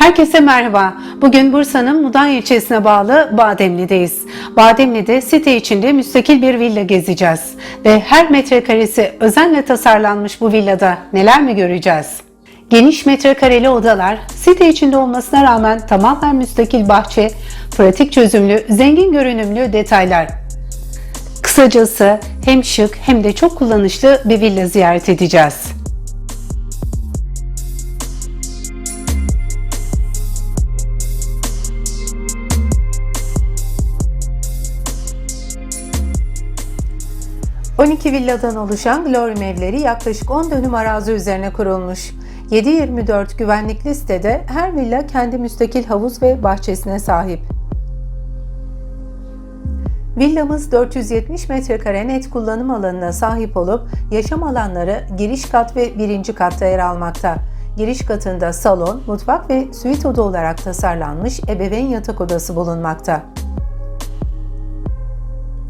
Herkese merhaba. Bugün Bursa'nın Mudanya ilçesine bağlı Bademli'deyiz. Bademli'de site içinde müstakil bir villa gezeceğiz. Ve her metrekaresi özenle tasarlanmış bu villada neler mi göreceğiz? Geniş metrekareli odalar, site içinde olmasına rağmen tamamen müstakil bahçe, pratik çözümlü, zengin görünümlü detaylar. Kısacası hem şık hem de çok kullanışlı bir villa ziyaret edeceğiz. ...12 villadan oluşan Glory evleri yaklaşık 10 dönüm arazi üzerine kurulmuş. 7-24 güvenlikli sitede her villa kendi müstakil havuz ve bahçesine sahip. Villamız 470 metrekare net kullanım alanına sahip olup yaşam alanları giriş kat ve birinci katta yer almakta. Giriş katında salon, mutfak ve suite oda olarak tasarlanmış ebeveyn yatak odası bulunmakta.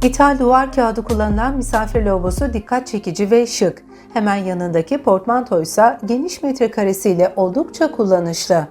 İthal duvar kağıdı kullanılan misafir lavabosu dikkat çekici ve şık. Hemen yanındaki portmanto ise geniş metrekaresiyle oldukça kullanışlı.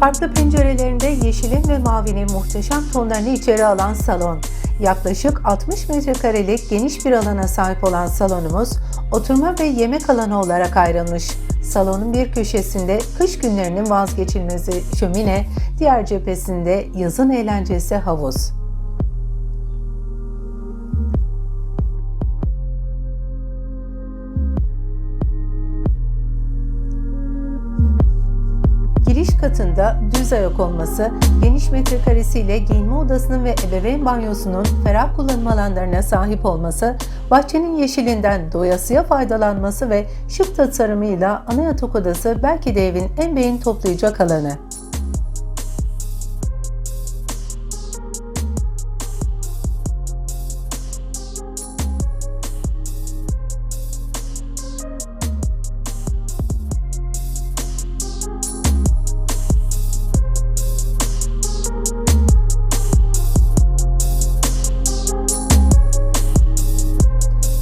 Farklı pencerelerinde yeşilin ve mavinin muhteşem tonlarını içeri alan salon. Yaklaşık 60 metrekarelik geniş bir alana sahip olan salonumuz oturma ve yemek alanı olarak ayrılmış. Salonun bir köşesinde kış günlerinin vazgeçilmezi şömine, diğer cephesinde yazın eğlencesi havuz. Katında düz ayak olması, geniş metrekaresiyle giyinme odasının ve ebeveyn banyosunun ferah kullanım alanlarına sahip olması, bahçenin yeşilinden doyasıya faydalanması ve şık tasarımıyla ana yatak odası belki de evin en beğeni toplayacak alanı.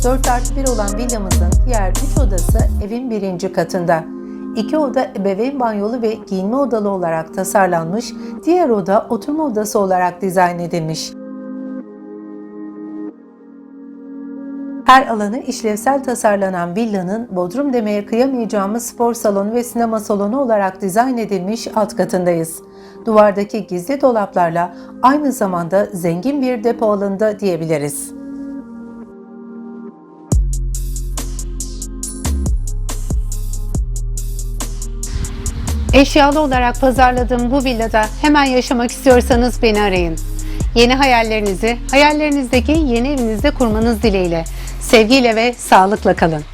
Dört artı bir olan villamızın diğer üç odası evin birinci katında. İki oda ebeveyn banyolu ve giyinme odalı olarak tasarlanmış, diğer oda oturma odası olarak dizayn edilmiş. Her alanı işlevsel tasarlanan villanın bodrum demeye kıyamayacağımız spor salonu ve sinema salonu olarak dizayn edilmiş alt katındayız. Duvardaki gizli dolaplarla aynı zamanda zengin bir depo alanı diyebiliriz. Eşyalı olarak pazarladığım bu villada hemen yaşamak istiyorsanız beni arayın. Yeni hayallerinizi hayallerinizdeki yeni evinizde kurmanız dileğiyle. Sevgiyle ve sağlıkla kalın.